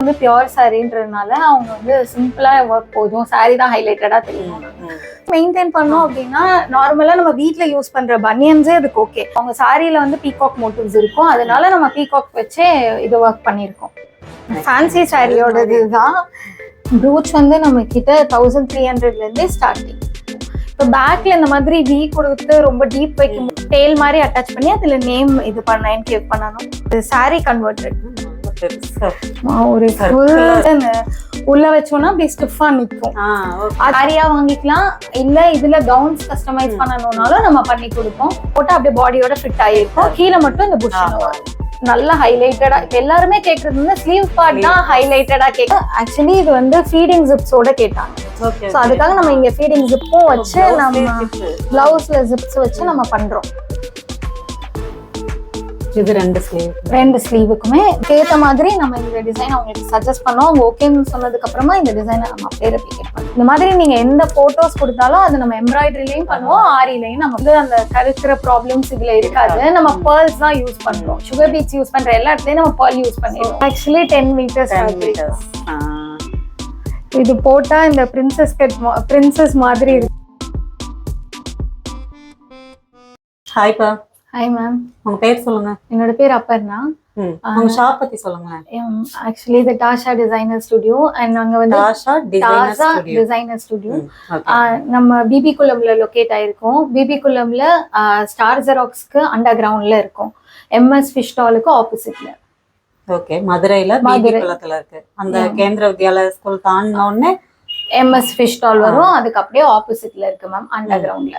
வந்து பியோர் சாரின்றதுனால அவங்க வந்து சிம்பிளா ஒர்க் போதும். சாரி தான் ஹைலைட்டடா தெரியும். மெயின்டைன் பண்ணோம் அப்படின்னா நார்மலா நம்ம வீட்ல யூஸ் பண்ற பனியன்ஸே அதுக்கு ஓகே அவங்க சாரியில வந்து பீகாக் மோட்டிவ்ஸ் இருக்கும். அதனால நம்ம பீகாக் வச்சே இது ஒர்க் பண்ணியிருக்கோம். ஃபேன்சி சாரியோட இதுதான் ப்ரூச் வந்து நம்ம கிட்ட தௌசண்ட் த்ரீ ஹண்ட்ரட்ல இருந்தே ஸ்டார்டிங் இப்போ பேக்ல இந்த மாதிரி வி கொடுத்து ரொம்ப டீப் வைக்கும் டேல் மாதிரி அட்டாச் பண்ணி அதுல நேம் இது பண்ண என்கேவ் பண்ணணும். இது சாரி கன்வெர்டட் ஒரு உள்ள வச்சோம்னா அப்படி ஸ்டிஃபா நிற்கும் சாரியா வாங்கிக்கலாம். இல்ல இதுல கவுன்ஸ் கஸ்டமைஸ் பண்ணணும்னாலும் நம்ம பண்ணி கொடுப்போம். போட்டா அப்படியே பாடியோட ஃபிட் ஆகிருக்கும் கீழே மட்டும் இந்த வரும். நல்லா ஹைலைட்டடா இப்ப எல்லாருமே கேக்குறது வந்து ஸ்லீவ் பார்ட் தான் ஹைலைட்டடா கேட்க ஆக்சுவலி இது வந்து ஃபீடிங் ஜிப்ஸோட கேட்டாங்க. ஸோ அதுக்காக நம்ம இங்க ஃபீடிங் ஜிப்பும் வச்சு நம்ம பிளவுஸ்ல ஜிப்ஸ் வச்சு நம்ம பண்றோம். இது ரெண்டு ஸ்லீவ் ரெண்டு ஸ்லீவுக்குமே ஏத்த மாதிரி நம்ம இந்த டிசைன் அவங்களுக்கு சஜஸ்ட் பண்ணோம். அவங்க ஓகேன்னு சொன்னதுக்கு அப்புறமா இந்த டிசைனை நம்ம அப்படியே ரெப்ளிகேட் பண்ணுவோம் இந்த மாதிரி நீங்க எந்த போட்டோஸ் கொடுத்தாலும் அது நம்ம எம்ப்ராய்டரிலையும் பண்ணுவோம் ஆரிலையும் நம்ம வந்து அந்த கருக்கிற ப்ராப்ளம்ஸ் இதுல இருக்காது. நம்ம பேர்ல்ஸ் தான் யூஸ் பண்றோம். சுகர் பீட்ஸ் யூஸ் பண்ற எல்லா இடத்துலயும் நம்ம பேர்ல் யூஸ் பண்ணிடுவோம். ஆக்சுவலி டென் மீட்டர்ஸ் இது போட்டா இந்த பிரின்சஸ் கட் பிரின்சஸ் மாதிரி இருக்கு. ஹாய்ப்பா ஹாய் மேம் உங்க பேர் சொல்லுங்க. என்னோட பேர் அப்பர்னா ம். உங்க ஷாப் பத்தி சொல்லுங்களேன். ஆக்சுவலி இது டாஷா டிசைனர் ஸ்டுடியோ அண்ட் நாங்க வந்து டாஷா டிசைனர் டாசா ஸ்டுடியோ நம்ம பிபி குளம்ல லொக்கேட் ஆயிருக்கோம். பிபி குளம்ல ஸ்டார் ஜெராக்ஸ்க்கு அண்டர் கிரவுண்ட்ல இருக்கும். எம்எஸ் ஃபிஷ் ஸ்டாலுக்கு ஆப்போசிட்ல ஓகே மதுரையில பிபி குளத்துல இருக்கு. அந்த கேந்திர வித்யாலயா ஸ்கூல் தாண்டின உடனே எம்எஸ் ஃபிஷ் ஸ்டால் வரும். அதுக்கு அப்படியே ஆப்போசிட்ல இருக்கு மேம் அண்டர் கிரவுண்ட்ல.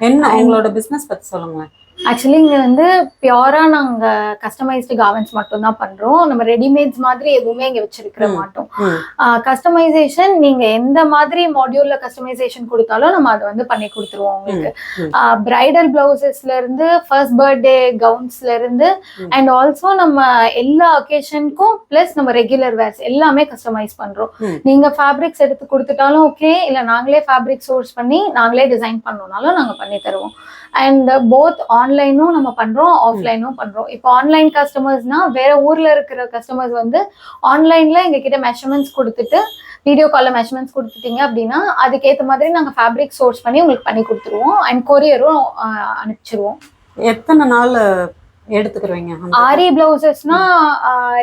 என்ன உங்களோட பிசினஸ் பத்தி சொல்லுங்க ஆக்சுவலி இங்க வந்து பியூரா நாங்க கஸ்டமைஸ்டு கார்மெண்ட்ஸ் மட்டும் தான் பண்றோம் நம்ம ரெடிமேட்ஸ் மாதிரி எதுவுமே இங்க வச்சிருக்கிற மாட்டோம். கஸ்டமைசேஷன் நீங்க எந்த மாதிரி மாடியூல்ல கஸ்டமைசேஷன் கொடுத்தாலும் நம்ம அதை வந்து பண்ணி கொடுத்துருவோம் உங்களுக்கு. பிரைடல் பிளவுசஸ்ல இருந்து ஃபர்ஸ்ட் பர்த்டே கவுன்ஸ்ல இருந்து. அண்ட் ஆல்சோ நம்ம எல்லா ஒகேஷனுக்கும் பிளஸ் நம்ம ரெகுலர் வேர்ஸ் எல்லாமே கஸ்டமைஸ் பண்றோம். நீங்க ஃபேப்ரிக்ஸ் எடுத்து கொடுத்துட்டாலும் ஓகே இல்ல நாங்களே ஃபேப்ரிக் சோர்ஸ் பண்ணி நாங்களே டிசைன் பண்ணணும்னாலும் நாங்க பண்ணி தருவோம் அண்ட் போத் ஆன்லைனும் நம்ம பண்றோம் ஆஃப்லைனும் பண்றோம். இப்போ ஆன்லைன் கஸ்டமர்ஸ்னா வேற ஊர்ல இருக்கிற கஸ்டமர்ஸ் வந்து ஆன்லைன்ல எங்க கிட்ட மெஷர்மெண்ட்ஸ் கொடுத்துட்டு வீடியோ கால்ல மெஷர்மெண்ட்ஸ் கொடுத்துட்டீங்க அப்படின்னா அதுக்கேற்ற மாதிரி நாங்க ஃபேப்ரிக் சோர்ஸ் பண்ணி உங்களுக்கு பண்ணி கொடுத்துருவோம். அண்ட் கொரியரும் அனுப்பிச்சிருவோம். எத்தனை நாள் எடுத்துக்கிறீங்க அந்த- ஆரி பிளவுசஸ்னா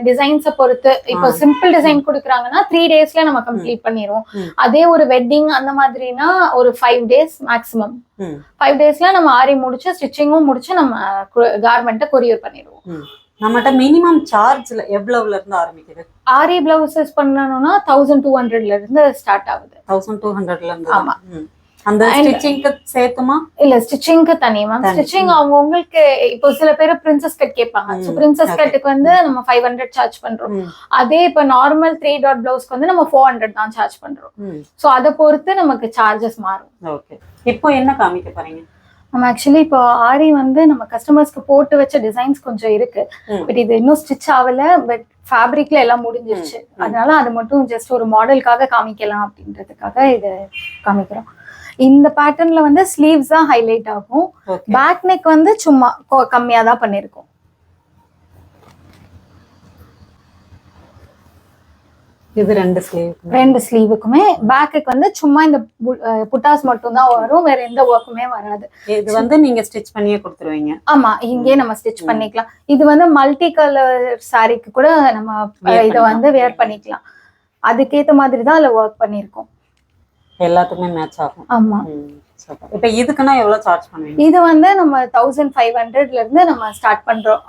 டிசைன்ஸை பொறுத்து இப்போ. சிம்பிள் டிசைன் கொடுக்குறாங்கன்னா த்ரீ டேஸ்ல நம்ம கம்ப்ளீட் பண்ணிடுவோம். அதே ஒரு வெட்டிங் அந்த மாதிரினா ஒரு ஃபைவ் டேஸ் மேக்ஸிமம். ஃபைவ் டேஸ்ல நம்ம ஆரி முடிச்சு ஸ்டிச்சிங்கும் முடிச்சு நம்ம கார்மெண்ட்டை கொரியர் பண்ணிடுவோம். நம்மகிட்ட மினிமம் சார்ஜ்ல எவ்வளவுல இருந்து ஆரம்பிக்குது ஆரி பிளவுசஸ் பண்ணணும்னா தௌசண்ட் டூ ஹண்ட்ரட்ல இருந்து ஸ்டார்ட் ஆகுது தௌசண்ட் டூ ஹண்ட்ரட்ல இருந்து ஆமா. அந்த ஸ்டிச்சிங்க்கு சேர்த்துமா இல்ல ஸ்டிச்சிங்க்கு தனி மேம். ஸ்டிச்சிங் அவங்க உங்களுக்கு இப்போ சில பேர் பிரின்சஸ் கட் கேட்பாங்க ஸோ. பிரின்சஸ். கட்டுக்கு வந்து நம்ம ஃபைவ் ஹண்ட்ரட் சார்ஜ் பண்றோம். அதே இப்போ நார்மல் த்ரீ டாட் பிளவுஸ்க்கு வந்து நம்ம ஃபோர் ஹண்ட்ரட் தான் சார்ஜ் பண்றோம். ஸோ அதை பொறுத்து நமக்கு சார்ஜஸ் மாறும் ஓகே இப்போ என்ன காமிக்க போறீங்க நம்ம ஆக்சுவலி இப்போ ஆரி வந்து நம்ம கஸ்டமர்ஸ்க்கு போட்டு வச்ச டிசைன்ஸ் கொஞ்சம் இருக்கு. பட் இது இன்னும் ஸ்டிச் ஆகல பட் ஃபேப்ரிக்ல எல்லாம் முடிஞ்சிருச்சு. அதனால அது மட்டும் ஜஸ்ட் ஒரு மாடலுக்காக காமிக்கலாம் அப்படின்றதுக்காக இதை காமிக்கிறோம் இந்த பேட்டர்ன்ல வந்து ஸ்லீவ்ஸ் தான் ஹைலைட் ஆகும். பேக் நெக் வந்து சும்மா கம்மியா தான் பண்ணிருக்கோம். இது ரெண்டு ஸ்லீவ் ரெண்டு ஸ்லீவுக்குமே பேக்குக்கு வந்து சும்மா இந்த புட்டாஸ் மட்டும் தான் வரும் வேற எந்த ஒர்க்குமே வராது. இது வந்து நீங்க ஸ்டிச் பண்ணியே கொடுத்துருவீங்க. ஆமா இங்கே நம்ம ஸ்டிச். பண்ணிக்கலாம். இது வந்து மல்டி கலர் சாரிக்கு கூட நம்ம இதை வந்து பண்ணிக்கலாம். வேர் பண்ணிக்கலாம். அதுக்கேத்த மாதிரி தான் அதுல ஒர்க் பண்ணிருக்கோம். எல்லாத்துக்குமே மேட்ச் ஆகும். ஆமா. இப்ப இதுக்குன்னா எவ்வளவு சார்ஜ் பண்ணுவீங்க? இது வந்து நம்ம தௌசண்ட் ஃபைவ் ஹண்ட்ரட்ல இருந்து நம்ம ஸ்டார்ட் பண்றோம்.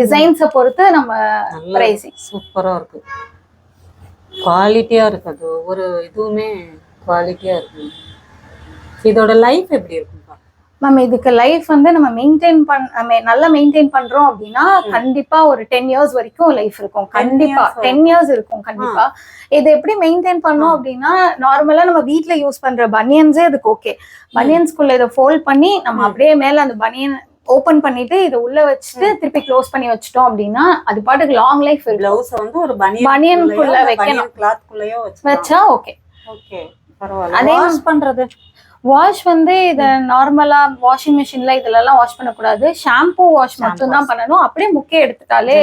டிசைன்ஸை பொறுத்து நம்ம நல்ல பிரைசிங் சூப்பரா இருக்கு. குவாலிட்டியா இருக்கு. அது ஒவ்வொரு இதுவுமே குவாலிட்டியா இருக்கு. இதோட லைஃப் எப்படி இருக்கும்பா மேம் இதுக்கு லைஃப் வந்து நம்ம மெயின்டைன் பண் நல்லா மெயின்டைன் பண்றோம் அப்படின்னா கண்டிப்பா ஒரு டென் இயர்ஸ் வரைக்கும் லைஃப் இருக்கும். கண்டிப்பா. டென் இயர்ஸ் இருக்கும் கண்டிப்பா. இது எப்படி மெயின்டைன் பண்ணோம் அப்படின்னா நார்மலா நம்ம வீட்ல யூஸ் பண்ற பனியன்ஸே அதுக்கு ஓகே பனியன்ஸ்குள்ள இதை ஃபோல்ட் பண்ணி நம்ம. அப்படியே மேல அந்த பனியன் ஓபன் பண்ணிட்டு இதை உள்ள வச்சுட்டு திருப்பி க்ளோஸ் பண்ணி வச்சிட்டோம் அப்படின்னா அது பாட்டுக்கு லாங் லைஃப் பிளவுஸ் வந்து ஒரு பனியன் பனியனுக்குள்ள வைக்கணும். கிளாத் குள்ளயோ வச்சு ஓகே ஓகே பரவாயில்ல. அதே பண்றது? வாஷ் வந்து இத நார்மலா வாஷிங் மிஷின்ல இதுல எல்லாம் வாஷ் பண்ணக்கூடாது. ஷாம்பு வாஷ் மட்டும் தான் பண்ணணும். அப்படியே முக்கிய எடுத்துட்டாலே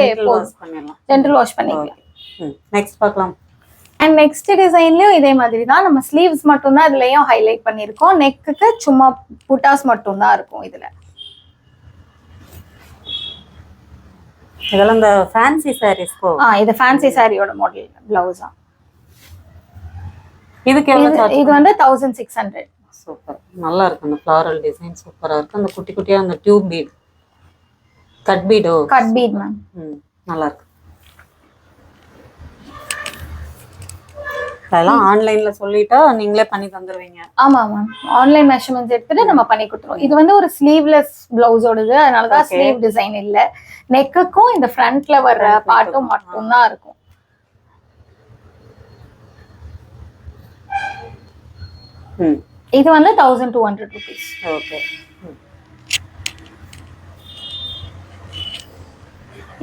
ஜென்ரல் வாஷ் பண்ணிக்கலாம். நெக்ஸ்ட் பார்க்கலாம். அண்ட் நெக்ஸ்ட் டிசைன்லயும் இதே மாதிரி தான் நம்ம ஸ்லீவ்ஸ் மட்டும் தான் இதுலயும் ஹைலைட் பண்ணியிருக்கோம். நெக்குக்கு சும்மா புட்டாஸ் மட்டும் தான் இருக்கும் இதுல. இதெல்லாம் இந்த ஃபேன்சி சாரீஸ்க்கோ ஆ இது ஃபேன்சி சாரியோட மாடல் பிளவுஸா இதுக்கு இது வந்து தௌசண்ட் சிக்ஸ் ஹண்ட்ரட் சூப்பர். நல்லா இருக்கு அந்த ஃப்ளாரல் டிசைன் சூப்பரா இருக்கு. அந்த குட்டி குட்டியா அந்த டியூப் பீட் கட் பீடோ கட் பீட் மேம் ம் நல்லா இருக்கு அதெல்லாம் ஆன்லைன்ல சொல்லிட்டா நீங்களே பண்ணி தந்துருவீங்க. ஆமா மேம் ஆன்லைன் மெஷர்மெண்ட்ஸ் எடுத்துட்டு நம்ம பண்ணி கொடுத்துருவோம். இது வந்து ஒரு ஸ்லீவ்லெஸ் பிளவுஸோடது அதனால தான். ஸ்லீவ் டிசைன் இல்ல. நெக்குக்கும் இந்த ஃப்ரண்ட்ல வர்ற பாட்டும் மட்டும். மட்டும் தான் இருக்கும். ம். இது வந்து thousand two hundred rupees okay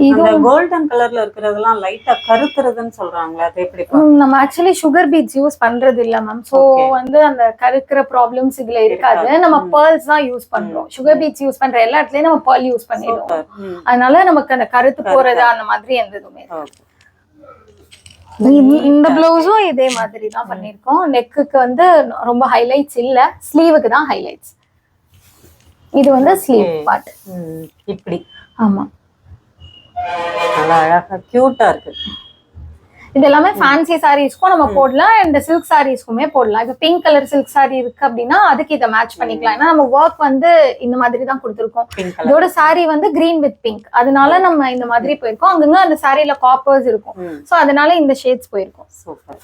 இது அந்த கோல்டன் கலர்ல இருக்கிறதெல்லாம் லைட்டா கருத்துறதுன்னு சொல்றாங்களே அது எப்படி ம், நம்ம ஆக்சுவலி சுகர் பீட்ஸ் யூஸ் பண்றது இல்ல மேம் சோ. வந்து அந்த கருக்கிற ப்ராப்ளம்ஸ் இதுல இருக்காது. நம்ம. பேர்ல்ஸ் தான் யூஸ் பண்றோம். சுகர் பீட்ஸ் யூஸ் பண்ற எல்லா இடத்துலயும் நம்ம பேர்ல் யூஸ் பண்ணிடுவோம். அதனால நமக்கு அந்த கருத்து போறது அந்த மாதிரி எந்த இதுவுமே இந்த- பிளவுஸும் இதே மாதிரி தான் பண்ணிருக்கோம் நெக்குக்கு வந்து ரொம்ப ஹைலைட்ஸ் இல்ல. ஸ்லீவுக்கு தான் ஹைலைட்ஸ் இது வந்து ஸ்லீவ். பார்ட் இப்படி. ஆமா. நல்லா அழகா கியூட்டா இருக்கு. இது எல்லாமே ஃபேன்சி சாரீஸ்க்கும் நம்ம போடலாம் அண்ட் சில்க் சாரீஸ்க்குமே போடலாம். இப்போ பிங்க் கலர் சில்க் சாரி இருக்கு அப்படின்னா அதுக்கு இதை மேட்ச் பண்ணிக்கலாம். ஏன்னா நம்ம ஒர்க் வந்து இந்த மாதிரி தான் கொடுத்துருக்கோம். இதோட saree வந்து கிரீன் வித் பிங்க் அதனால நம்ம இந்த மாதிரி போயிருக்கோம். அங்கங்க அந்த சாரியில காப்பர்ஸ் இருக்கும். ஸோ அதனால இந்த ஷேட்ஸ் போயிருக்கோம். சூப்பர்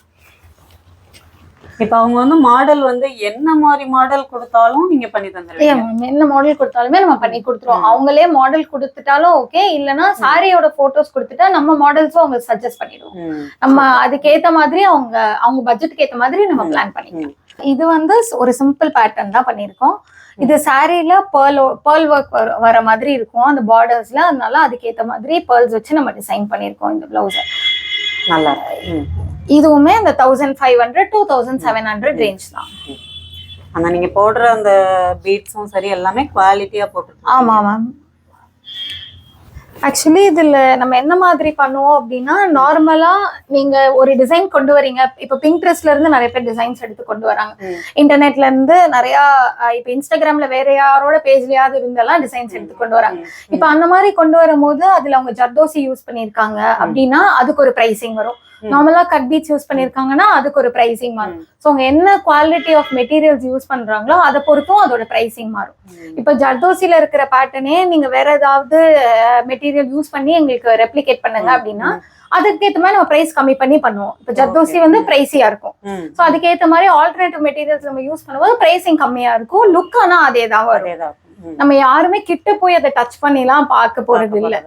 இப்போ அவங்க வந்து மாடல் வந்து என்ன மாதிரி மாடல் கொடுத்தாலும் நீங்க பண்ணி தந்துருவீங்க. என்ன மாடல் கொடுத்தாலுமே நம்ம பண்ணி கொடுத்துருவோம். அவங்களே மாடல் கொடுத்துட்டாலும் ஓகே இல்லைன்னா சாரியோட போட்டோஸ் கொடுத்துட்டா நம்ம மாடல்ஸும் அவங்க சஜஸ்ட் பண்ணிடுவோம். நம்ம அதுக்கேத்த மாதிரி அவங்க அவங்க பட்ஜெட்க்கு ஏத்த மாதிரி நம்ம பிளான் பண்ணிக்கலாம். இது வந்து ஒரு சிம்பிள் பேட்டர்ன் தான் பண்ணியிருக்கோம். இது சாரீல பேர்ல் பேர்ல் ஒர்க் வர மாதிரி இருக்கும். அந்த பார்டர்ஸ்ல அதனால அதுக்கேத்த மாதிரி பேர்ல்ஸ் வச்சு நம்ம டிசைன் பண்ணியிருக்கோம் இந்த பிளவுஸை நல்லா இருக்கு. இதுவுமே அந்த thousand five hundred two thousand seven hundred range தான். அந்த நீங்க போடுற அந்த பீட்ஸும் சரி எல்லாமே குவாலிட்டியா போட்டுருக்கோம் ஆமா மேம் ஆக்சுவலி இதுல நம்ம என்ன மாதிரி பண்ணுவோம் அப்படின்னா நார்மலா நீங்க ஒரு டிசைன் கொண்டு வரீங்க. இப்ப பிங்க்ட்ரெஸ்ட்ல இருந்து நிறைய பேர் டிசைன்ஸ் எடுத்து கொண்டு வராங்க. இன்டர்நெட்ல இருந்து நிறைய இப்ப இன்ஸ்டாகிராம்ல வேற யாரோட பேஜ்லயாவது இருந்தெல்லாம் டிசைன்ஸ் எடுத்து கொண்டு வராங்க. இப்ப அந்த மாதிரி கொண்டு வரும்போது அதுல அவங்க ஜர்தோசி யூஸ் பண்ணிருக்காங்க அப்படின்னா அதுக்கு ஒரு பிரைசிங் வரும். நார்மலா கட் பீட்ஸ் யூஸ் பண்ணிருக்காங்கன்னா அதுக்கு ஒரு பிரைசிங் மாறும். ஸோ அவங்க என்ன குவாலிட்டி ஆஃப் மெட்டீரியல்ஸ் யூஸ் பண்றாங்களோ அதை பொறுத்தும் அதோட பிரைசிங் மாறும். இப்ப ஜர்தோசில இருக்கிற பேட்டர்னே நீங்க வேற ஏதாவது மெட்டீரியல் யூஸ் பண்ணி எங்களுக்கு ரெப்ளிகேட் பண்ணுங்க அப்படின்னா அதுக்கேற்ற மாதிரி நம்ம பிரைஸ் கம்மி பண்ணி பண்ணுவோம். இப்ப ஜர்தோசி. வந்து பிரைஸியா இருக்கும். ம். ஸோ அதுக்கேற்ற மாதிரி ஆல்டர்னேட்டிவ் மெட்டீரியல்ஸ் நம்ம யூஸ் பண்ணும்போது பிரைசிங் கம்மியா இருக்கும். லுக் ஆனா அதே தான் வரும். நம்ம யாருமே கிட்ட போய் அதை டச் பண்ணிலாம் பார்க்க போறது இல்ல.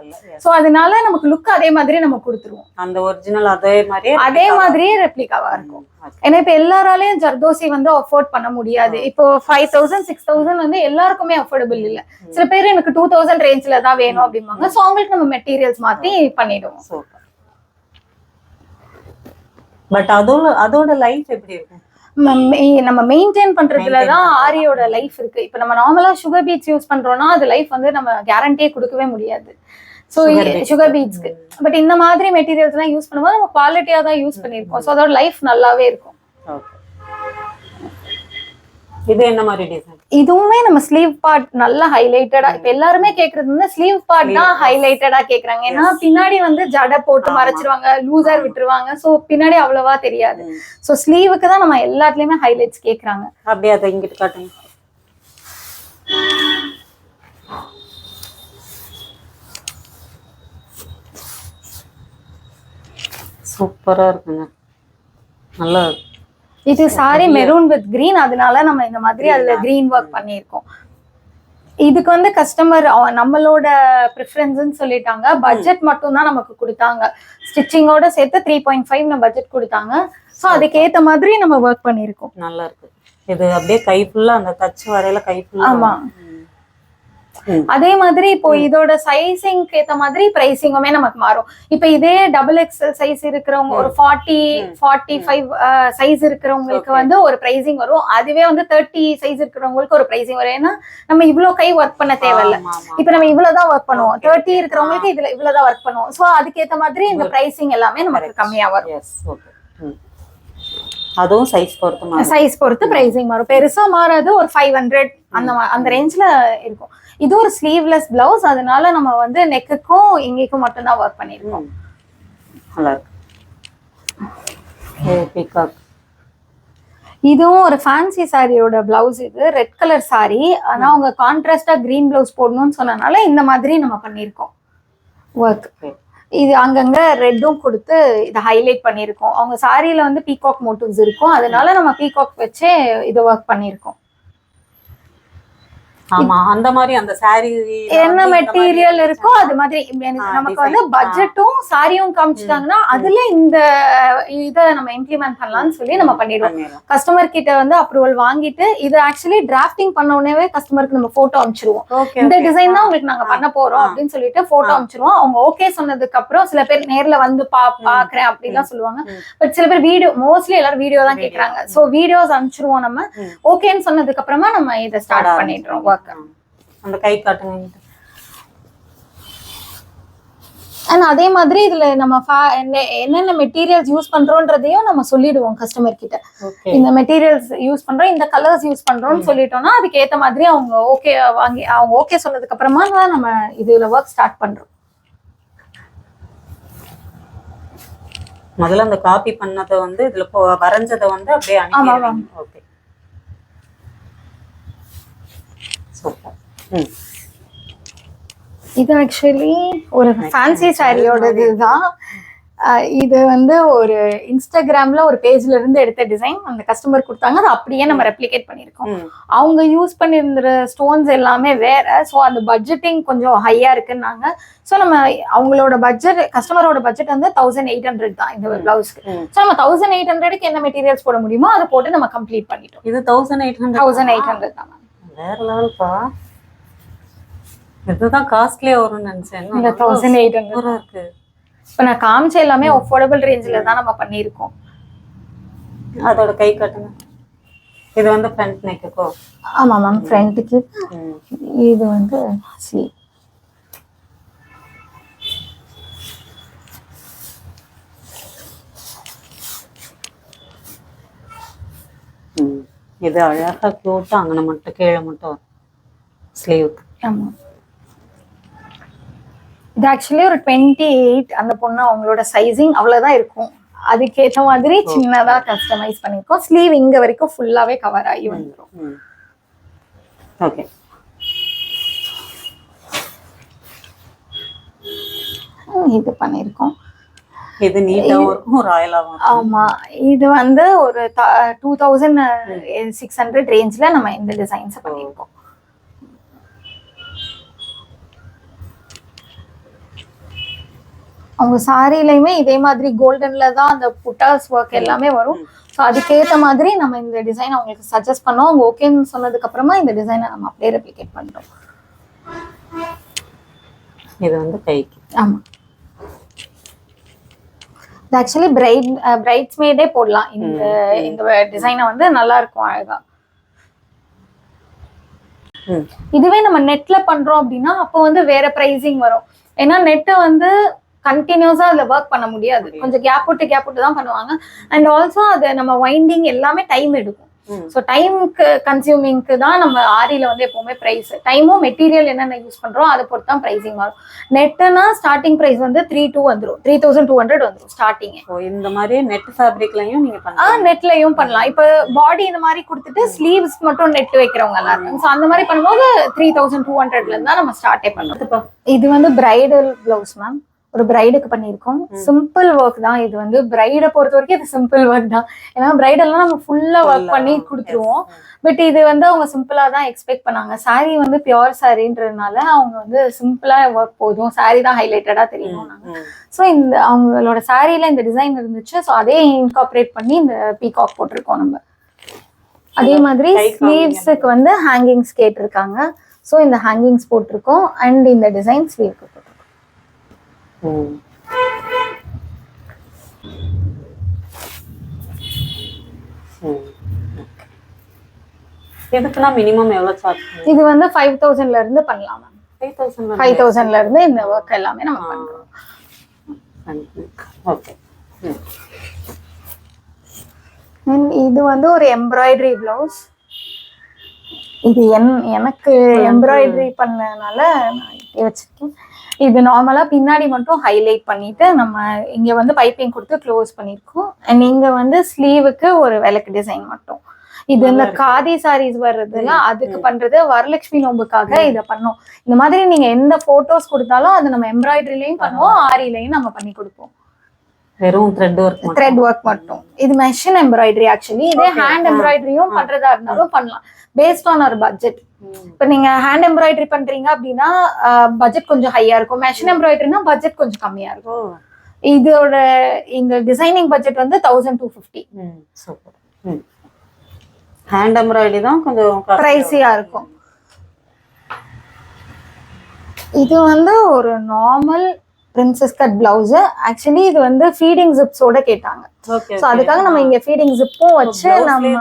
சோ அதனால நமக்கு லுக் அதே மாதிரி நம்ம கொடுத்துருவோம். அந்த ஒரிஜினல் அதே மாதிரியே அதே மாதிரியே ரெப்ளிகாவா இருக்கும். ஏன்னா இப்ப எல்லாராலையும் ஜர்தோசி வந்து அஃபோர்ட் பண்ண முடியாது. இப்போ ஃபைவ் தௌசண்ட் சிக்ஸ் தௌசண்ட் வந்து எல்லாருக்குமே அஃபோர்டபுள் இல்ல. சில பேர் எனக்கு டூ தௌசண்ட் ரேஞ்ச்ல தான் வேணும் அப்படிம்பாங்க. சோ அவங்களுக்கு நம்ம மெட்டீரியல்ஸ் மாத்தி பண்ணிடுவோம். பட் அதோட அதோட லைஃப் எப்படி இருக்கும் நம்ம மெயின்டைன் பண்றதுல தான் ஆரியோட லைஃப் இருக்கு. இப்போ நம்ம நார்மலா சுகர் பீட்ஸ் யூஸ் பண்றோம்னா அது லைஃப் வந்து நம்ம கேரண்டியே கொடுக்கவே முடியாது. ஸோ. சுகர் பீட்ஸ்க்கு பட் இந்த மாதிரி மெட்டீரியல்ஸ் எல்லாம் யூஸ் பண்ணும்போது நம்ம குவாலிட்டியா தான் யூஸ் பண்ணியிருக்கோம். ஸோ அதோட லைஃப் நல்லாவே இருக்கும். இது என்ன மாதிரி டிசைன் இதுவுமே நம்ம ஸ்லீவ் பார்ட் நல்லா ஹைலைட்டடா இப்ப எல்லாருமே கேக்குறது வந்து ஸ்லீவ் பார்ட் தான். ஹைலைட்டடா கேக்குறாங்க. ஏன்னா பின்னாடி வந்து ஜடை போட்டு. மறைச்சிருவாங்க லூசர் விட்டுருவாங்க. சோ பின்னாடி அவ்வளவா தெரியாது. சோ ஸ்லீவுக்கு தான் நம்ம எல்லாத்துலயுமே ஹைலைட்ஸ் கேக்குறாங்க. அப்படியே அதை இங்கிட்டு காட்டுங்க. சூப்பரா இருக்குங்க. நல்லா இருக்கு. இது சாரி மெரூன் வித் கிரீன் அதனால நம்ம இந்த மாதிரி அதுல கிரீன் ஒர்க் பண்ணியிருக்கோம். இதுக்கு வந்து கஸ்டமர் நம்மளோட ப்ரிஃபரன்ஸ்னு சொல்லிட்டாங்க. பட்ஜெட் மட்டும் தான் நமக்கு கொடுத்தாங்க. ஸ்டிச்சிங்கோட சேர்த்து த்ரீ பாயிண்ட் ஃபைவ் பட்ஜெட் கொடுத்தாங்க. ஸோ அதுக்கேத்த மாதிரி நம்ம ஒர்க் பண்ணியிருக்கோம். நல்லா இருக்கு. இது அப்படியே கை ஃபுல்லா அந்த தச்சு வரையில கை ஃபுல்லா ஆமா. அதே மாதிரி இப்போ இதோட சைசிங்க்கு ஏத்த மாதிரி பிரைசிங்குமே நமக்கு மாறும். இப்போ இதே டபுள் எக்ஸல் சைஸ் இருக்கிறவங்க ஒரு ஃபார்ட்டி ஃபார்ட்டி ஃபைவ் சைஸ் இருக்கிறவங்களுக்கு. வந்து ஒரு பிரைசிங் வரும். அதுவே வந்து தேர்ட்டி சைஸ் இருக்கிறவங்களுக்கு ஒரு பிரைசிங் வரும். ஏன்னா நம்ம இவ்ளோ கை ஒர்க் பண்ண தேவையில்ல. இப்ப நம்ம இவ்வளவுதான் ஒர்க் பண்ணுவோம். தேர்ட்டி. இருக்கிறவங்களுக்கு இதுல இவ்வளவுதான் ஒர்க் பண்ணுவோம். சோ அதுக்கேத்த மாதிரி இந்த பிரைசிங் எல்லாமே நமக்கு. கம்மியா வரும். அதுவும் சைஸ் பொறுத்து. சைஸ் பொறுத்து பிரைசிங் வரும் பெருசா மாறாது. ஒரு ஃபைவ் ஹண்ட்ரட் அந்த அந்த ரேஞ்ச்ல இருக்கும். இது ஒரு ஸ்லீவ்லெஸ் பிளவுஸ் அதனால நம்ம வந்து நெக்குக்கும் இங்கேக்கும் மட்டும்தான் ஒர்க் பண்ணிருக்கோம். ம். நல்லா இருக்கு. இதுவும் ஒரு ஃபேன்சி சாரியோட பிளவுஸ் இது ரெட் கலர் சாரி ஆனா அவங்க கான்ட்ராஸ்டா கிரீன் பிளவுஸ் போடணும்னு சொன்னனால இந்த மாதிரி நம்ம பண்ணிருக்கோம். ஒர்க். இது அங்கங்க ரெட்டும் கொடுத்து இதை ஹைலைட் பண்ணியிருக்கோம் அவங்க சாரியில வந்து பீகாக் மோட்டிவ்ஸ் இருக்கும். அதனால நம்ம பீகாக் வச்சே இதை ஒர்க் பண்ணியிருக்கோம் ஆமா அந்த மாதிரி அந்த ல என்ன மெட்டீரியல் இருக்கோ அது மாதிரி நமக்கு. வந்து பட்ஜெட்டும் சாரியும் காமிச்சிட்டாங்கன்னா அதுல இந்த இதை நம்ம இம்ப்ளிமெண்ட் பண்ணலாம்னு சொல்லி நம்ம பண்ணிடுவோம். கஸ்டமர் கிட்ட வந்து அப்ரூவல் வாங்கிட்டு இது ஆக்சுவலி டிராஃப்டிங் பண்ண உடனே கஸ்டமருக்கு நம்ம போட்டோ அனுப்பிச்சிருவோம் இந்த. டிசைன் தான் உங்களுக்கு நாங்க பண்ண போறோம். அப்படின்னு சொல்லிட்டு போட்டோ அனுப்பிச்சிருவோம் அவங்க ஓகே சொன்னதுக்கு அப்புறம் சில பேர் நேர்ல வந்து பா பாக்குறேன் அப்படிலாம் சொல்லுவாங்க. பட் சில பேர் வீடியோ மோஸ்ட்லி எல்லாரும் வீடியோ தான். கேக்குறாங்க சோ வீடியோஸ் அனுப்பிச்சிருவோம் நம்ம. ஓகேன்னு சொன்னதுக்கு அப்புறமா நம்ம இதை ஸ்டார்ட் பண்ணிடுறோம் ஆரம்பிச்சிருங்க. அந்த கை காட்டுங்க அண்ட் அதே மாதிரி இதுல நம்ம என்னென்ன மெட்டீரியல்ஸ் யூஸ் பண்றோன்றதையும் நம்ம சொல்லிடுவோம் கஸ்டமர் கிட்ட. இந்த மெட்டீரியல்ஸ் யூஸ் பண்றோம் இந்த கலர்ஸ் யூஸ் பண்றோம்னு சொல்லிட்டோம்னா அதுக்கு ஏத்த மாதிரி அவங்க ஓகே வாங்கி அவங்க ஓகே சொன்னதுக்கு அப்புறமா தான் நம்ம இதுல ஒர்க் ஸ்டார்ட் பண்றோம். முதல்ல அந்த காப்பி பண்ணதை வந்து இதுல வரைஞ்சதை வந்து அப்படியே ஓகே சூப்பர் ம். இது ஆக்சுவலி ஒரு ஃபேன்சி சாரியோட இதுதான் இது வந்து ஒரு இன்ஸ்டாகிராம்ல ஒரு பேஜ்ல இருந்து எடுத்த டிசைன் அந்த கஸ்டமர் கொடுத்தாங்க. அதை அப்படியே நம்ம ரெப்ளிகேட் பண்ணியிருக்கோம். அவங்க யூஸ் பண்ணியிருந்த ஸ்டோன்ஸ் எல்லாமே வேற. ஸோ அந்த பட்ஜெட்டிங் கொஞ்சம் ஹையா இருக்குன்னாங்க. ஸோ நம்ம அவங்களோட பட்ஜெட் கஸ்டமரோட பட்ஜெட் வந்து தௌசண்ட் எயிட் ஹண்ட்ரட் தான் இந்த பிளவுஸ்க்கு. ஸோ நம்ம தௌசண்ட் எயிட் ஹண்ட்ரடுக்கு என்ன மெட்டீரியல்ஸ் போட முடியுமோ அதை போட்டு நம்ம கம்ப்ளீட் பண்ணிட்டோம். இது thousand eight hundred thousand eight hundred தான். வேற லெவல்ப்பா இதுதான் காஸ்ட்லியா வரும்னு நினைச்சேன். இந்த தௌசண்ட் எயிட் ஹண்ட்ரட் இருக்கு. இப்போ நான் காமிச்ச எல்லாமே அஃபோர்டபுள் ரேஞ்சில் தான் நம்ம பண்ணியிருக்கோம். அதோட கை காட்டுங்க. இது வந்து ஃப்ரண்ட் நெக்குக்கோ ஆமா மேம் ஃப்ரண்ட்டுக்கு இது வந்து ஸ்லீவ் இது அழகா க்யூட்டா அங்கன மட்டும் கீழே மட்டும் ஸ்லீவுக்கு ஆமா. இது ஆக்சுவலி ஒரு டுவெண்ட்டி எயிட் அந்த பொண்ணு அவங்களோட சைஸிங் அவ்வளவுதான் இருக்கும். அதுக்கேற்ற மாதிரி சின்னதா கஸ்டமைஸ் பண்ணிருக்கோம் ஸ்லீவ் இங்க வரைக்கும் ஃபுல்லாவே கவர் ஆகி வந்துரும். ஓகே இது பண்ணிருக்கோம். இது நீட்டாவும் இருக்கும் ராயலாவும் இருக்கும் ஆமா. இது வந்து ஒரு டூ தௌசண்ட் சிக்ஸ் ஹண்ட்ரட் ரேஞ்ச்ல நம்ம இந்த டிசைன்ஸ் பண்ணிருக்கோம். அவங்க சாரிலையுமே இதே மாதிரி கோல்டன்ல தான் அந்த புட்டாஸ் ஒர்க் எல்லாமே வரும். ஸோ அதுக்கேற்ற மாதிரி நம்ம இந்த டிசைன் அவங்களுக்கு சஜஸ்ட் பண்ணோம். அவங்க ஓகேன்னு சொன்னதுக்கு அப்புறமா இந்த டிசைனை நம்ம அப்படியே ரெப்ளிகேட் பண்றோம். இது வந்து கைக்கு ஆமா. இது ஆக்சுவலி பிரைட் பிரைட்ஸ் மேடே போடலாம். இந்த இந்த டிசைனை வந்து நல்லா இருக்கும் அழகா இதுவே நம்ம நெட்ல பண்றோம் அப்படின்னா அப்போ வந்து வேற பிரைசிங் வரும். ஏன்னா நெட்டை வந்து கண்டினியூஸா அதுல ஒர்க் பண்ண முடியாது. கொஞ்சம் கேப் விட்டு கேப் விட்டு தான் பண்ணுவாங்க. அண்ட் ஆல்சோ அது நம்ம வைண்டிங் எல்லாமே டைம் எடுக்கும். ஸோ டைமுக்கு கன்சியூமிங்க்கு தான் நம்ம ஆரியில வந்து எப்பவுமே ப்ரைஸ் டைமும் மெட்டீரியல் என்னென்ன யூஸ் பண்றோம் அதை பொறுத்து தான் ப்ரைசிங் வரும் நெட்டுனா ஸ்டார்டிங் ப்ரைஸ் வந்து த்ரீ டூ வந்துரும். த்ரீ தௌசண்ட் டூ ஹண்ட்ரட் வந்துரும் ஸ்டார்டிங் இந்த மாதிரி நெட் ஃபேப்ரிக்லயும் நீங்க ஆ பண்ணலாம். நெட்லயும் பண்ணலாம். இப்ப பாடி இந்த மாதிரி கொடுத்துட்டு ஸ்லீவ்ஸ் மட்டும் நெட் வைக்கிறவங்க எல்லாம் இருக்காங்க ஸோ அந்த மாதிரி பண்ணும்போது த்ரீ தௌசண்ட் டூ ஹண்ட்ரட்ல இருந்தா நம்ம ஸ்டார்டே பண்ணலாம். இது வந்து பிரைடல் பிளவுஸ் மேம் ஒரு பிரைடுக்கு பண்ணியிருக்கோம். சிம்பிள் ஒர்க் தான். இது வந்து பிரைடை பொறுத்த வரைக்கும் இது சிம்பிள் ஒர்க் தான். ஏன்னா பிரைடல்லாம் நம்ம ஃபுல்லா ஒர்க் பண்ணி கொடுத்துருவோம். பட் இது வந்து அவங்க சிம்பிளா தான் எக்ஸ்பெக்ட் பண்ணாங்க. Saree வந்து பியோர் சாரின்றதுனால அவங்க வந்து சிம்பிளா ஒர்க் போதும். Saree தான் ஹைலைட்டடா தெரியும் ஸோ இந்த அவங்களோட சாரியில இந்த டிசைன் இருந்துச்சு. ஸோ அதே இன்கார்பரேட் பண்ணி இந்த பீகாக் போட்டிருக்கோம் நம்ம. அதே மாதிரி. ஸ்லீவ்ஸுக்கு வந்து ஹேங்கிங்ஸ் கேட்டிருக்காங்க. ஸோ இந்த ஹேங்கிங்ஸ் போட்டிருக்கோம். அண்ட் இந்த டிசைன் ஸ்லீவ்க்கு ம் இதுக்குன்னா மினிமம் எவ்வளோ சார்ஜ் இது வந்து ஃபைவ் தௌசண்ட்ல இருந்து பண்ணலாம் மேம் ஃபைவ் தௌசண்ட் ஃபைவ் தௌசண்ட்ல இருந்து இந்த ஒர்க் எல்லாமே நம்ம பண்றோம். ஓகே And இது வந்து ஒரு எம்ப்ராய்டரி பிளவுஸ் இது என் எனக்கு எம்ப்ராய்டரி பண்ணனால நான் வச்சிருக்கேன். இது நார்மலா பின்னாடி மட்டும் ஹைலைட் பண்ணிட்டு நம்ம இங்க வந்து பைப்பிங் கொடுத்து க்ளோஸ் பண்ணிருக்கோம். அண்ட் இங்க வந்து ஸ்லீவுக்கு ஒரு விளக்கு டிசைன் மட்டும். இது இந்த காதி சாரீஸ் வர்றதுல அதுக்கு பண்றது வரலட்சுமி நோம்புக்காக இதை பண்ணோம். இந்த மாதிரி நீங்க எந்த போட்டோஸ் கொடுத்தாலும் அது நம்ம எம்ப்ராய்டரிலையும் பண்ணுவோம் ஆரிலையும் நம்ம பண்ணி கொடுப்போம். வெறும் த்ரெட் ஒர்க் த்ரெட் ஒர்க் மட்டும். இது மெஷின் எம்ப்ராய்டரி ஆக்சுவலி இதே ஹேண்ட் எம்ப்ராய்டரியும் பண்றதா இருந்தாலும் பண்ணலாம். பேஸ்ட் ஆன் ஒரு பட்ஜெட் இப்போ நீங்க ஹேண்ட் எம்ப்ராய்டரி பண்றீங்க அப்படின்னா பட்ஜெட் கொஞ்சம் ஹையா இருக்கும். மெஷின் எம்ப்ராய்டரினா பட்ஜெட் கொஞ்சம் கம்மியா இருக்கும். இதோட இந்த டிசைனிங் பட்ஜெட் வந்து thousand two fifty super hand embroidery தான் கொஞ்சம் ப்ரைஸியா இருக்கும். இது வந்து ஒரு normal princess cut blouse actually இது வந்து ஃபீடிங் ஜிப்ஸோட கேட்டாங்க. ஸோ அதுக்காக நம்ம இங்க ஃபீடிங் ஜிப்பும் வச்சு நம்ம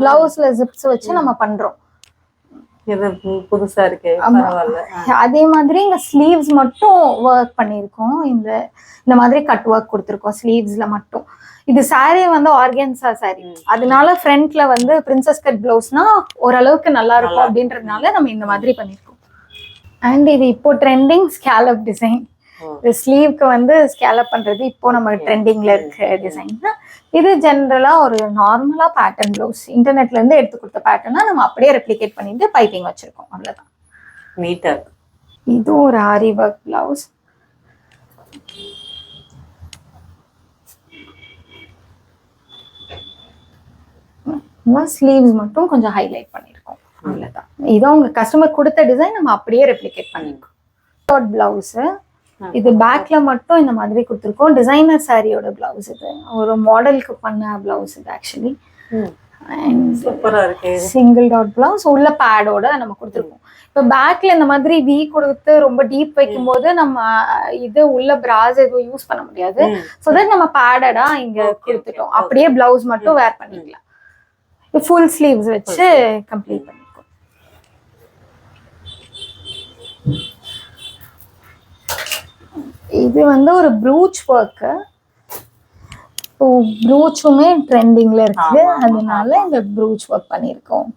பிளவுஸ்ல ஜிப்ஸ் வச்சு நம்ம பண்றோம். புதுசா இருக்கு அதே மாதிரி இங்க ஸ்லீவ்ஸ் மட்டும் ஒர்க் பண்ணியிருக்கோம். இந்த இந்த மாதிரி கட் ஒர்க் கொடுத்துருக்கோம் ஸ்லீவ்ஸ்ல மட்டும். இது saree வந்து ஆர்கன்சா saree. அதனால ஃப்ரண்ட்ல வந்து பிரின்சஸ் கட் பிளவுஸ்னா ஓரளவுக்கு நல்லா இருக்கும் அப்படின்றதுனால நம்ம இந்த மாதிரி பண்ணியிருக்கோம். அண்ட் இது இப்போ ட்ரெண்டிங் ஸ்கேலப் டிசைன். இந்த ஸ்லீவ்க்கு வந்து ஸ்கேலப் பண்றது இப்போ நம்ம ட்ரெண்டிங்ல இருக்க டிசைன் இது ஜென்ரலா ஒரு நார்மலா பேட்டர்ன் பிளவுஸ் இன்டர்நெட்ல இருந்து எடுத்து கொடுத்த பேட்டர்னா நம்ம அப்படியே ரெப்ளிகேட் பண்ணிட்டு பைப்பிங் வச்சிருக்கோம். அவ்வளவுதான். நீட்டா இருக்கு. இது ஒரு ஆரி ஒர்க் பிளவுஸ் ஸ்லீவ்ஸ் மட்டும் கொஞ்சம் ஹைலைட் பண்ணியிருக்கோம் அவ்வளவுதான். இது உங்க கஸ்டமர் கொடுத்த டிசைன் நம்ம அப்படியே ரெப்ளிகேட் பண்ணிருக்கோம். ஷார்ட் பிளவுஸ் இது பேக்ல மட்டும் இந்த மாதிரி கொடுத்துருக்கோம். டிசைனர் சாரியோட பிளவுஸ் இது. ஒரு மாடலுக்கு பண்ண பிளவுஸ் இது ஆக்சுவலி சூப்பரா இருக்கு. சிங்கிள் டாட் பிளவுஸ் உள்ள பேடோட நம்ம கொடுத்துருக்கோம். இப்போ பேக்ல இந்த மாதிரி வி கொடுத்து ரொம்ப டீப் வைக்கும்போது நம்ம இது உள்ள பிராஸ் எதுவும் யூஸ் பண்ண முடியாது. ஸோ தட் நம்ம பேடடா இங்க கொடுத்துட்டோம். அப்படியே பிளவுஸ் மட்டும் வேர் பண்ணிக்கலாம். ஃபுல் ஸ்லீவ்ஸ் வச்சு கம்ப்ளீட் பண்ணிருக்கோம் இது வந்து ஒரு ப்ரூச் ஒர்க்கு இப்போ ப்ரூச்சுமே ட்ரெண்டிங்ல இருக்கு ஆமா, ஆமா, அதனால இந்த ப்ரூச் ஒர்க் பண்ணியிருக்கோம்.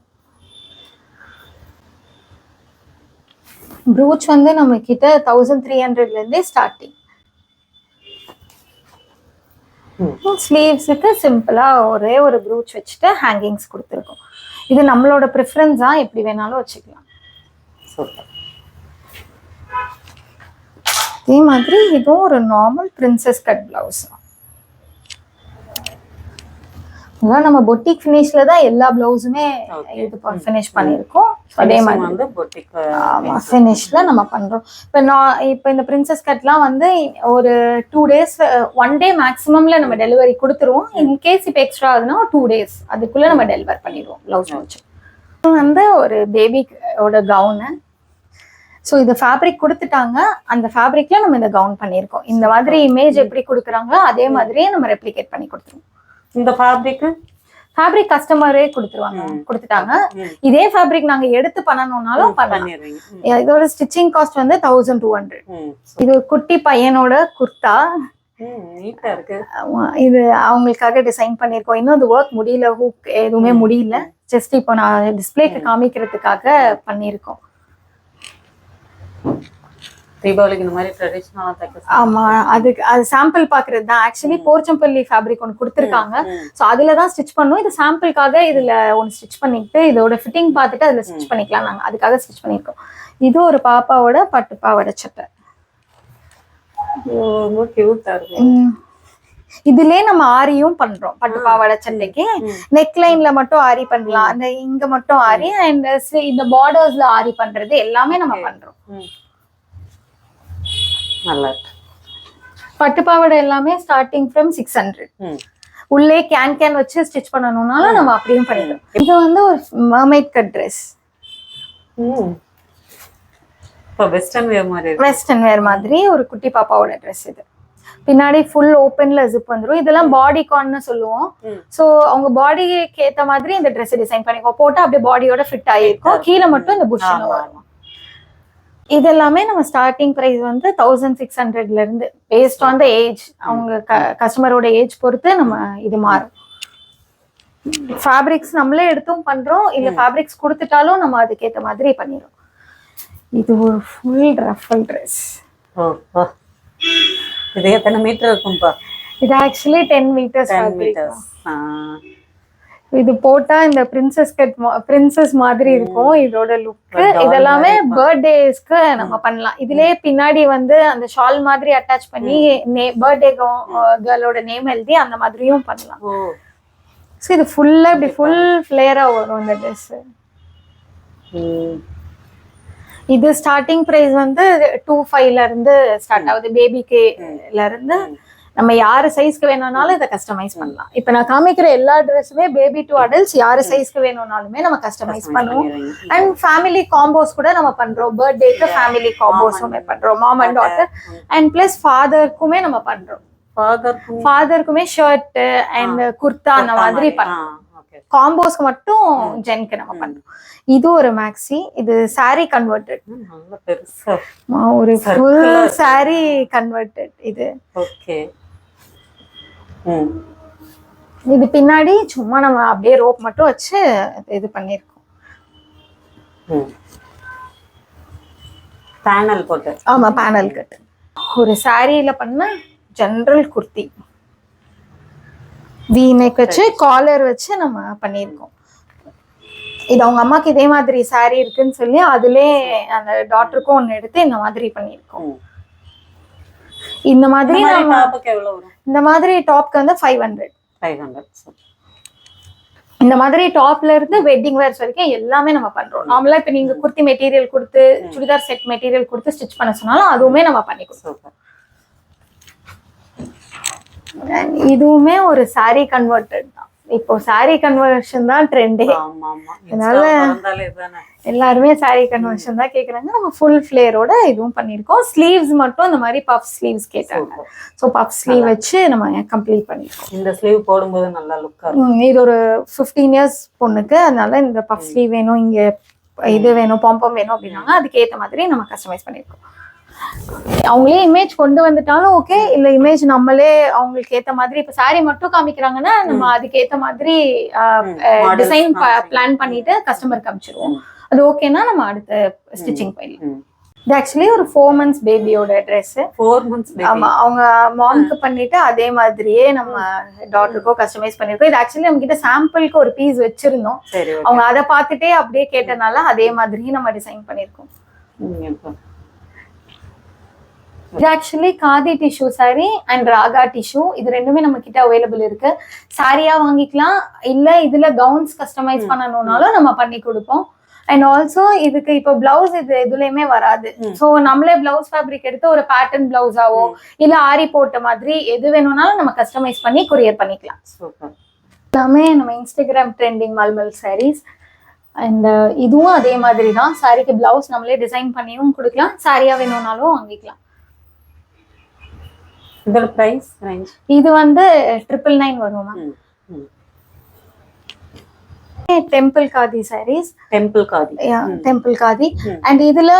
ப்ரூச் வந்து நம்ம கிட்ட தௌசண்ட் த்ரீ ஹண்ட்ரட்ல இருந்தே ஸ்டார்டிங். ஸ்லீவ்ஸுக்கு சிம்பிளா ஒரே ஒரு ப்ரூச் வச்சுட்டு ஹேங்கிங்ஸ் கொடுத்துருக்கோம். இது நம்மளோட ப்ரிஃபரன்ஸா எப்படி வேணாலும் வச்சுக்கலாம். சூப்பர். அதே மாதிரி இதுவும் ஒரு நார்மல் பிரின்சஸ் கட் பிளவுஸ் அதான் நம்ம பொட்டிக் ஃபினிஷ்ல தான் எல்லா பிளவுஸுமே. இது ஃபினிஷ் பண்ணியிருக்கோம். அதே மாதிரி வந்து பொட்டிக் ஃபினிஷ்ல நம்ம பண்றோம். இப்போ நான் இப்போ இந்த பிரின்சஸ் கட்லாம் வந்து ஒரு டூ டேஸ் ஒன் டே மேக்ஸிமம்ல நம்ம டெலிவரி கொடுத்துருவோம். இன்கேஸ் இப்போ எக்ஸ்ட்ரா ஆகுதுன்னா டூ டேஸ் அதுக்குள்ள நம்ம டெலிவர் பண்ணிடுவோம் ப்ளவுஸ் வச்சு. வந்து ஒரு பேபியோட கவுனு ஸோ இது ஃபேப்ரிக் கொடுத்துட்டாங்க. அந்த ஃபேப்ரிக்ல நம்ம இந்த கவுன் பண்ணியிருக்கோம். இந்த மாதிரி இமேஜ் எப்படி கொடுக்குறாங்களோ அதே மாதிரியே நம்ம ரெப்ளிகேட் பண்ணி கொடுத்துருவோம். இந்த ஃபேப்ரிக் ஃபேப்ரிக் கஸ்டமரே கொடுத்துருவாங்க. கொடுத்துட்டாங்க. இதே ஃபேப்ரிக் நாங்க எடுத்து பண்ணணும்னாலும் பண்ணலாம். இதோட ஸ்டிச்சிங் காஸ்ட் வந்து தௌசண்ட் டூ ஹண்ட்ரட் இது ஒரு குட்டி பையனோட குர்தா. ம் நீட்டா இருக்கு. ஆமா, இது அவங்களுக்காக டிசைன் பண்ணியிருக்கோம். இன்னும் அது ஒர்க் முடியல ஹூக் எதுவுமே முடியல. ஜஸ்ட் இப்போ நான் டிஸ்பிளேக்கு காமிக்கிறதுக்காக பண்ணியிருக்கோம். தீபாவளிக்கு இந்த மாதிரி ட்ரெடிஷ்னலா தைக்க ஆமா அதுக்கு அது சாம்பிள் பாக்குறது தான். ஆக்சுவலி போர்ச்சம்பள்ளி ஃபேப்ரிக் ஒன்று கொடுத்துருக்காங்க. ஸோ அதுல தான் ஸ்டிச் பண்ணோம். இது சாம்பிளுக்காக இதுல ஒன்று ஸ்டிச் பண்ணிட்டு இதோட ஃபிட்டிங் பார்த்துட்டு அதுல ஸ்டிச் பண்ணிக்கலாம் நாங்க. அதுக்காக ஸ்டிச் பண்ணியிருக்கோம். இது ஒரு பாப்பாவோட பட்டு பாவாடை சட்டை ரொம்ப கியூட்டா இருக்கு. உம். இதுலயே நம்ம ஆரியும் பண்றோம். பட்டு பாவாடை சட்டைக்கு. நெக் லைன்ல மட்டும் ஆரி பண்ணலாம் அந்த இங்க மட்டும் ஆரி அண்ட் இந்த பார்டர்ஸ்ல ஆரி பண்றது எல்லாமே நம்ம பண்றோம். நல்லா பட்டு பாவாடை எல்லாமே ஸ்டார்டிங் ஃப்ரம் சிக்ஸ் ஹண்ட்ரட். உள்ளே கேன் கேன் வச்சு ஸ்டிச் பண்ணணும்னாலும் நம்ம அப்படியும் பண்ணிடுறோம் இது வந்து ஒரு mermaid cut dress western wear மாதிரி ஒரு குட்டி பாப்பாவோட ட்ரெஸ் இது. பின்னாடி ஃபுல் ஓப்பன்ல ஜிப் வந்துரும். இதெல்லாம் பாடி கான்னு சொல்லுவோம். சோ அவங்க பாடிக்கு ஏத்த மாதிரி இந்த Dress டிசைன் பண்ணிக்கோ போட்டா அப்படியே பாடியோட ஃபிட் ஆகிருக்கும் கீழே மட்டும் இந்த புஷ் ஆமா, வரும். இது எல்லாமே நம்ம ஸ்டார்டிங் பிரைஸ் வந்து தௌசண்ட் சிக்ஸ் ஹண்ட்ரட்ல இருந்து பேஸ்ட் ஆன் த ஏஜ் அவங்க கஸ்டமரோட ஏஜ் பொறுத்து நம்ம இது மாறும். ஃபேப்ரிக்ஸ் நம்மளே எடுத்தும் பண்றோம். இல்ல ஃபேப்ரிக்ஸ் கொடுத்துட்டாலும் நம்ம அதுக்கேத்த மாதிரி பண்ணிடுறோம் இது ஒரு ஃபுல் ரஃபல் ட்ரெஸ் இது எத்தனை மீட்டர் இருக்கும்பா இது actually ten meters ten meters இது போட்டா இந்த பிரின்சஸ் கட் பிரின்சஸ் மாதிரி இருக்கும். இதோட லுக் இதெல்லாமே. பர்த்டேஸ்க்கு நம்ம பண்ணலாம். இதுலயே பின்னாடி வந்து அந்த ஷால் மாதிரி அட்டாச் பண்ணி பர்த்டே கேர்ளோட நேம் எழுதி அந்த மாதிரியும் பண்ணலாம். ஸோ இது ஃபுல்லா இப்படி ஃபுல் ஃபிளேரா வரும் இந்த ட்ரெஸ் இது ஸ்டார்டிங் பிரைஸ் வந்து டூ ஃபைவ்ல இருந்து ஸ்டார்ட் ஆகுது. பேபிக்குல இருந்து நம்ம யாரு சைஸ்க்கு வேணும்னாலும் இதை கஸ்டமைஸ் பண்ணலாம். இப்போ நான் காமிக்கிற எல்லா ட்ரெஸ்ஸுமே பேபி டு அடல்ட்ஸ் யாரு சைஸ்க்கு வேணும்னாலுமே நம்ம கஸ்டமைஸ் பண்ணுவோம். அண்ட் ஃபேமிலி காம்போஸ் கூட நம்ம பண்றோம். பர்த்டேக்கு ஃபேமிலி காம்போஸுமே பண்றோம். Mom and daughter and plus ஃபாதருக்குமே நம்ம பண்றோம். ஃபாதருக்கும் ஷர்ட் அண்ட் குர்தா அந்த மாதிரி பண்றோம். ஓகே காம்போஸ்க்கு மட்டும் ஜென்க்கு நம்ம பண்றோம் இது ஒரு மேக்ஸி இது saree கன்வெர்டட் ஒரு ஃபுல் saree கன்வெர்டட் இது. ஓகே இது பின்னாடி சும்மா நம்ம அப்படியே ரோப் மட்டும் வச்சு இது பண்ணிருக்கோம் பேனல் போட்டு. ஆமா பேனல் கட் ஒரு சாரியில பண்ண ஜெனரல் குர்த்தி வி நெக் வச்சு காலர் வச்சு நம்ம பண்ணியிருக்கோம். இது அவங்க அம்மாக்கு இதே மாதிரி saree இருக்குன்னு சொல்லி அதுலே அந்த டாக்டருக்கும் ஒன்று எடுத்து இந்த மாதிரி பண்ணியிருக்கோம். இந்த மாதிரி இந்த மாதிரி டாப்க்கு வந்து ஃபைவ் ஹண்ட்ரட் ஃபைவ் ஹண்ட்ரட் இந்த மாதிரி டாப்ல இருந்து வெட்டிங் வேர்ஸ் வரைக்கும் எல்லாமே நம்ம பண்றோம். நார்மலா இப்ப நீங்க குர்த்தி மெட்டீரியல் கொடுத்து சுடிதார் செட் மெட்டீரியல் கொடுத்து ஸ்டிச் பண்ண சொன்னாலும் அதுவுமே நம்ம பண்ணி And இதுவுமே ஒரு saree கன்வெர்டட் தான். இப்போ saree கன்வர்ஷன் தான் ட்ரெண்டே அதனால- எல்லாருமே saree கன்வர்ஷன் தான் கேக்குறாங்க. நம்ம ஃபுல் ஃபிளேரோட இதுவும் பண்ணியிருக்கோம். ஸ்லீவ்ஸ் மட்டும் இந்த மாதிரி பஃப் ஸ்லீவ்ஸ் கேட்டாங்க. ஸோ பஃப் ஸ்லீவ் வச்சு நம்ம கம்ப்ளீட் பண்ணியிருக்கோம். இந்த ஸ்லீவ் போடும்போது நல்லா லுக்கா இருக்கும். ம், இது ஒரு ஃபிஃப்டீன் இயர்ஸ் பொண்ணுக்கு. அதனால இந்த பஃப் ஸ்லீவ் வேணும் இங்க இது வேணும் பாம்பம் வேணும் அப்படின்னாங்க. அதுக்கு ஏத்த மாதிரி நம்ம கஸ்டமைஸ் பண்ணியிருக்கோம். அவங்களே இமேஜ் கொண்டு வந்துட்டாலும் ஓகே இல்ல இமேஜ் நம்மளே அவங்களுக்கு ஏத்த மாதிரி இப்ப saree மட்டும் காமிக்கிறாங்கன்னா நம்ம அதுக்கு ஏத்த மாதிரி டிசைன். பிளான் பண்ணிட்டு கஸ்டமருக்கு அனுப்பிச்சிருவோம் அது ஓகேனா நம்ம அடுத்த ஸ்டிச்சிங் போயிடலாம் இது ஆக்சுவலி ஒரு ஃபோர் மந்த்ஸ் பேபியோட ட்ரெஸ் ஃபோர் மந்த்ஸ் ஆமா அவங்க மாம்க்கு பண்ணிட்டு அதே மாதிரியே நம்ம டாட்டருக்கோ கஸ்டமைஸ் பண்ணிருக்கோம். இது ஆக்சுவலி நம்ம கிட்ட சாம்பிளுக்கு ஒரு பீஸ் வச்சிருந்தோம். சரி அவங்க அதை பார்த்துட்டே அப்படியே கேட்டனால அதே மாதிரி நம்ம டிசைன் பண்ணிருக்கோம். இது actually khadi tissue saree and Raga tissue இது ரெண்டுமே நம்ம கிட்ட அவைலபிள் இருக்கு சாரியா வாங்கிக்கலாம். இல்ல இதுல கவுன்ஸ் கஸ்டமைஸ் பண்ணணும்னாலும் நம்ம பண்ணி கொடுப்போம். அண்ட் ஆல்சோ இதுக்கு இப்போ பிளவுஸ் இது எதுலயுமே வராது. சோ நம்மளே பிளவுஸ் ஃபேப்ரிக் எடுத்து ஒரு பேட்டர்ன் பிளவுஸாவோ இல்ல ஆரி போட்ட மாதிரி எது வேணும்னாலும் நம்ம கஸ்டமைஸ் பண்ணி கொரியர் பண்ணிக்கலாம். எல்லாமே நம்ம Instagram trending mulmul sarees. And இதுவும் அதே மாதிரி தான் சாரிக்கு பிளவுஸ் நம்மளே டிசைன் பண்ணியும் கொடுக்கலாம். சாரியா வேணும்னாலும் வாங்கிக்கலாம். இதோட பிரைஸ் ரேஞ்ச் இது வந்து ட்ரிபிள் நைன் வரும்? Ma'am temple khadi sarees. Temple khadi temple khadi. And இதுல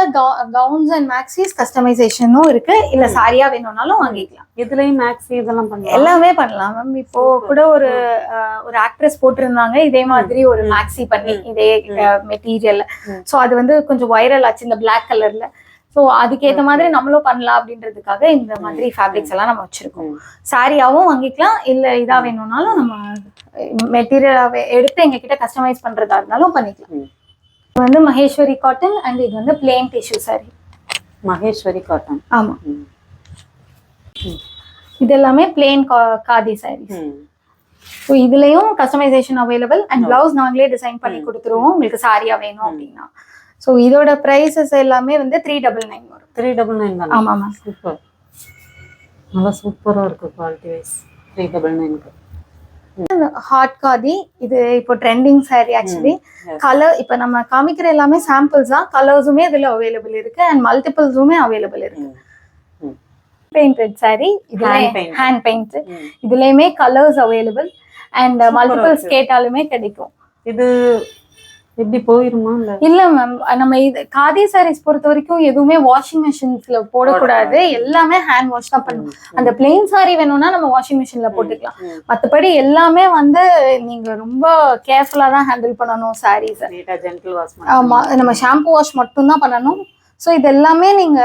கவுன்ஸ் அண்ட் மேக்ஸிஸ் கஸ்டமைசேஷனும் இருக்கு. இல்ல சாரியா வேணும்னாலும் வாங்கிக்கலாம். இதுலயும் மேக்ஸி இதெல்லாம் பண்ணலாம். எல்லாமே பண்ணலாம் மேம் இப்போ கூட ஒரு ஒரு ஆக்ட்ரஸ் போட்டிருந்தாங்க. இதே மாதிரி ஒரு மேக்ஸி பண்ணி இதே மெட்டீரியல் ம். சோ அது வந்து கொஞ்சம் வைரல் ஆச்சு இந்த Black கலர்ல சோ அதுக்கேத்த மாதிரி நம்மளும் பண்ணலாம் அப்படின்றதுக்காக இந்த மாதிரி ஃபேப்ரிக்ஸ் எல்லாம் நம்ம வச்சிருக்கோம். சாரியாவும் வாங்கிக்கலாம். இல்ல இதா வேணும்னாலும் நம்ம மெட்டீரியலாவே எடுத்து எங்க கிட்ட கஸ்டமைஸ் பண்றதா இருந்தாலும் பண்ணிக்கலாம். இது வந்து மகேஸ்வரி காட்டன் அண்ட் இது வந்து plain tissue sari Maheshwari cotton ஆமா. இது எல்லாமே பிளேன் காதி சாரீஸ் ஸோ இதுலயும் கஸ்டமைசேஷன் அவைலபிள் அண்ட் பிளவுஸ் நாங்களே டிசைன் பண்ணி கொடுத்துருவோம். உங்களுக்கு சாரியா வேணும் அப்படின்னா. ஸோ இதோட ப்ரைஸஸ் எல்லாமே வந்து த்ரீ டபுள் நைன் வரும். த்ரீ டபுள் நைன் தானே? ஆமா மேம் சூப்பர் நல்லா சூப்பரா இருக்கு குவாலிட்டி வைஸ் த்ரீ டபுள் நைனுக்கு ஹாட் காதி இது இப்போ ட்ரெண்டிங் saree ஆக்சுவலி. கலர் இப்போ நம்ம காமிக்கிற எல்லாமே சாம்பிள்ஸ் தான். கலர்ஸுமே இதுல அவைலபிள் இருக்கு அண்ட் மல்டிபிள்ஸுமே அவைலபிள் இருக்கு. பெயிண்டட் saree இதுல Hand painted. ஹேண்ட் பெயிண்ட் ம். இதுலயுமே கலர்ஸ் அவைலபிள் அண்ட் மல்டிபிள்ஸ். கேட்டாலுமே கிடைக்கும். இது எப்படி போயிருமா இல்ல? மேம் நம்ம இது காதி சாரீஸ் பொறுத்த வரைக்கும் எதுவுமே வாஷிங் மிஷின்ஸ்ல போடக்கூடாது. எல்லாமே ஹேண்ட் வாஷ் தான் பண்ணணும். அந்த பிளெயின் saree வேணும்னா நம்ம வாஷிங் மிஷின்ல போட்டுக்கலாம். மத்தபடி எல்லாமே வந்து நீங்க ரொம்ப கேர்ஃபுல்லா தான் ஹேண்டில் பண்ணணும் சாரீஸ் ஆமா. நம்ம ஷாம்பு வாஷ் மட்டும் தான் பண்ணணும். ஸோ இது எல்லாமே நீங்க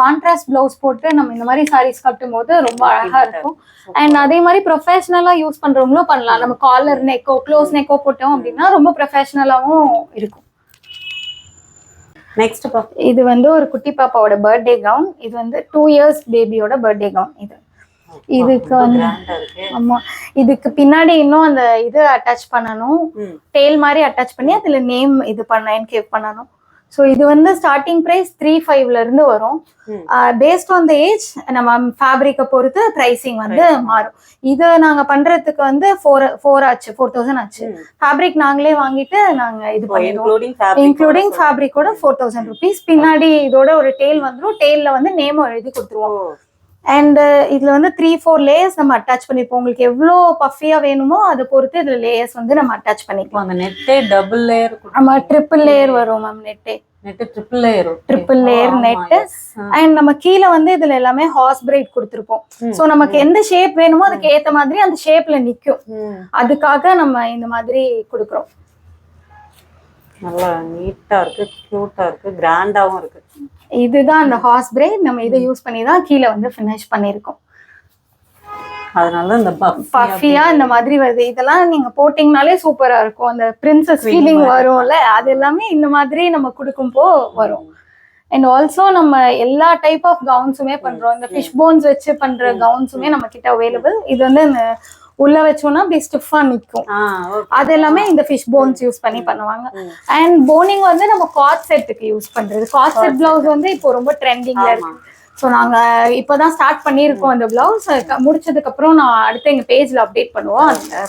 கான்ட்ராஸ்ட் பிளவுஸ் போட்டு நம்ம இந்த மாதிரி சாரீஸ் கட்டும் போது ரொம்ப அழகா இருக்கும். அண்ட் அதே மாதிரி ப்ரொஃபஷனலா யூஸ் பண்றவங்களும் பண்ணலாம். நம்ம காலர் நெக்கோ க்ளோஸ் நெக்கோ போட்டோம் அப்படின்னா ரொம்ப ப்ரொஃபஷனலாவும் இருக்கும். நெக்ஸ்ட் இது வந்து ஒரு குட்டி பாப்பாவோட பர்த்டே கவுன் இது வந்து டூ இயர்ஸ் பேபியோட பர்த்டே கவுன் இது. இதுக்கு வந்து ஆமா. இதுக்கு பின்னாடி இன்னும் அந்த இது அட்டாச் பண்ணணும். டெய்ல் மாதிரி அட்டாச் பண்ணி அதுல நேம் இது பண்ண என்கேவ் பண்ணணும். ஸோ இது வந்து ஸ்டார்டிங் ப்ரைஸ் த்ரீ ஃபைவ்ல இருந்து வரும். பேஸ்ட் ஆன் த ஏஜ் நம்ம ஃபேப்ரிக்கை பொறுத்து ப்ரைசிங் வந்து மாறும். இது நாங்க பண்றதுக்கு வந்து ஃபோர் ஃபோர் ஆச்சு ஃபோர் தௌசண்ட் ஆச்சு. ஃபேப்ரிக் நாங்களே வாங்கிட்டு நாங்க இது பண்ணிடுவோம். இன்க்ளூடிங் ஃபேப்ரிக் இன்க்ளூடிங் ஃபேப்ரிக்கோட ஃபோர் தௌசண்ட் ருபீஸ் பின்னாடி இதோட ஒரு டெய்ல் வந்துடும் டெய்ல வந்து நேம் எழுதி கொடுத்துருவோம். அண்ட் இதுல வந்து த்ரீ ஃபோர் லேயர்ஸ் நம்ம அட்டாச் பண்ணிருப்போம். உங்களுக்கு எவ்வளோ பஃபியா வேணுமோ அதை பொறுத்து இதுல லேயர்ஸ் வந்து நம்ம அட்டாச் பண்ணிக்கலாம். அந்த நெட்டே டபுள் லேயர் நம்ம ட்ரிபிள் லேயர் வரும் ma'am நெட்டே net triple layer Triple layer net. And நம்ம கீழே வந்து இதுல எல்லாமே ஹார்ஸ் பிரைட் கொடுத்துருப்போம். ஸோ நமக்கு எந்த ஷேப் வேணுமோ அதுக்கு ஏத்த மாதிரி அந்த ஷேப்ல நிக்கும். அதுக்காக நம்ம இந்த மாதிரி கொடுக்குறோம். நல்லா நீட்டா இருக்கு கியூட்டா இருக்கு கிராண்டாவும் இருக்கு. இதுதான் அந்த ஹார்ஸ் பிரைட் நம்ம இதை யூஸ் பண்ணி தான் கீழே வந்து ஃபினிஷ் பண்ணியிருக்கோம். அதனால இந்த பஃப் பஃபியா இந்த மாதிரி வருது. இதெல்லாம் நீங்க போட்டீங்கனாலே சூப்பரா இருக்கும். அந்த பிரின்சஸ் ஃபீலிங். வரும்ல அது எல்லாமே இந்த மாதிரி நம்ம கொடுக்கும்போ வரும். அண்ட் ஆல்சோ நம்ம எல்லா டைப் ஆஃப் கவுன்ஸுமே பண்றோம். இந்த ஃபிஷ் போன்ஸ் வச்சு பண்ற கவுன்ஸுமே நம்ம கிட்ட அவைலபிள் இது வந்து உள்ள வச்சோம்னா அப்படி ஸ்டிஃபா ஓகே அது எல்லாமே இந்த ஃபிஷ் போன்ஸ் யூஸ் பண்ணி பண்ணுவாங்க. அண்ட் போனிங் வந்து நம்ம காட் செட்டுக்கு யூஸ் பண்றது. காட் செட் பிளவுஸ் வந்து இப்போ ரொம்ப ட்ரெண்டிங்ல இருக்கு. ஸோ நாங்க இப்போதான் ஸ்டார்ட் பண்ணியிருக்கோம் அந்த பிளவுஸ் முடிச்சதுக்கு அப்புறம் நான் அடுத்து எங்க பேஜ்ல அப்டேட் பண்ணுவோம். அந்த